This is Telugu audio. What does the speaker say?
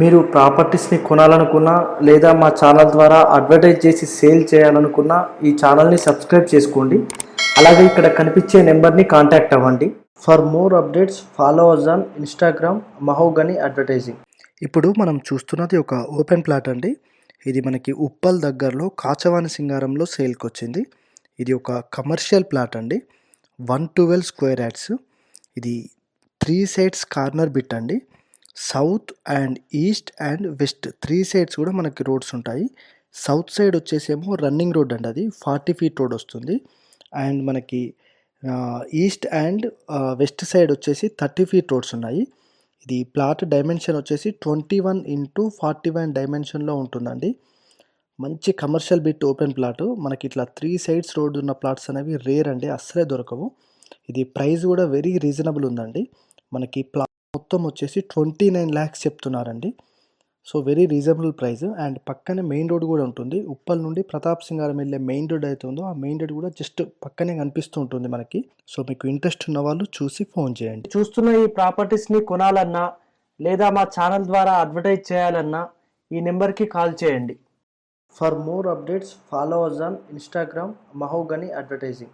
మీరు ప్రాపర్టీస్ని కొనాలనుకున్నా లేదా మా ఛానల్ ద్వారా అడ్వర్టైజ్ చేసి సేల్ చేయాలనుకున్నా ఈ ఛానల్ని సబ్స్క్రైబ్ చేసుకోండి. అలాగే ఇక్కడ కనిపించే నెంబర్ని కాంటాక్ట్ అవ్వండి. For more updates follow us on Instagram Mahogany Advertising. ఇప్పుడు మనం చూస్తున్నది ఒక ఓపెన్ ప్లాట్ అండి. ఇది మనకి ఉప్పల్ దగ్గరలో కాచవాని సింగారంలో సేల్కి వచ్చింది ఇది ఒక కమర్షియల్ ప్లాట్ అండి. వన్ ట్వెల్వ్ స్క్వేర్ యాడ్స్ ఇది త్రీ సైడ్స్ కార్నర్ బిట్ అండి. South and east and west. Three sides కూడా మనకి రోడ్స్ ఉంటాయి. సౌత్ సైడ్ వచ్చేసేమో రన్నింగ్ రోడ్ అండి అది. ఫార్టీ ఫీట్ రోడ్ వస్తుంది. అండ్ మనకి ఈస్ట్ అండ్ వెస్ట్ సైడ్ వచ్చేసి థర్టీ ఫీట్ రోడ్స్ ఉన్నాయి. ఇది ప్లాట్ డైమెన్షన్ వచ్చేసి twenty one into forty one డైమెన్షన్లో ఉంటుందండి. మంచి కమర్షియల్ బిట్ ఓపెన్ ప్లాట్. మనకి ఇట్లా త్రీ సైడ్స్ రోడ్ ఉన్న ప్లాట్స్ అనేవి రేర్ అండి. అస్సలే దొరకవు. ఇది ప్రైస్ కూడా వెరీ రీజనబుల్ ఉందండి. మనకి ప్లా మొత్తం వచ్చేసి ట్వంటీ నైన్ ల్యాక్స్ చెప్తున్నారండి. So very reasonable price and పక్కనే మెయిన్ రోడ్ కూడా ఉంటుంది. ఉప్పల్ నుండి ప్రతాప్ సింగారం వెళ్ళే మెయిన్ రోడ్ అయితే ఉందో ఆ మెయిన్ రోడ్ కూడా జస్ట్ పక్కనే కనిపిస్తూ ఉంటుంది మనకి. సో మీకు ఇంట్రెస్ట్ ఉన్న వాళ్ళు చూసి ఫోన్ చేయండి. చూస్తున్న ఈ ప్రాపర్టీస్ని కొనాలన్నా లేదా మా ఛానల్ ద్వారా అడ్వర్టైజ్ చేయాలన్నా ఈ నెంబర్కి కాల్ చేయండి. For more updates follow us on Instagram Mahogany Advertising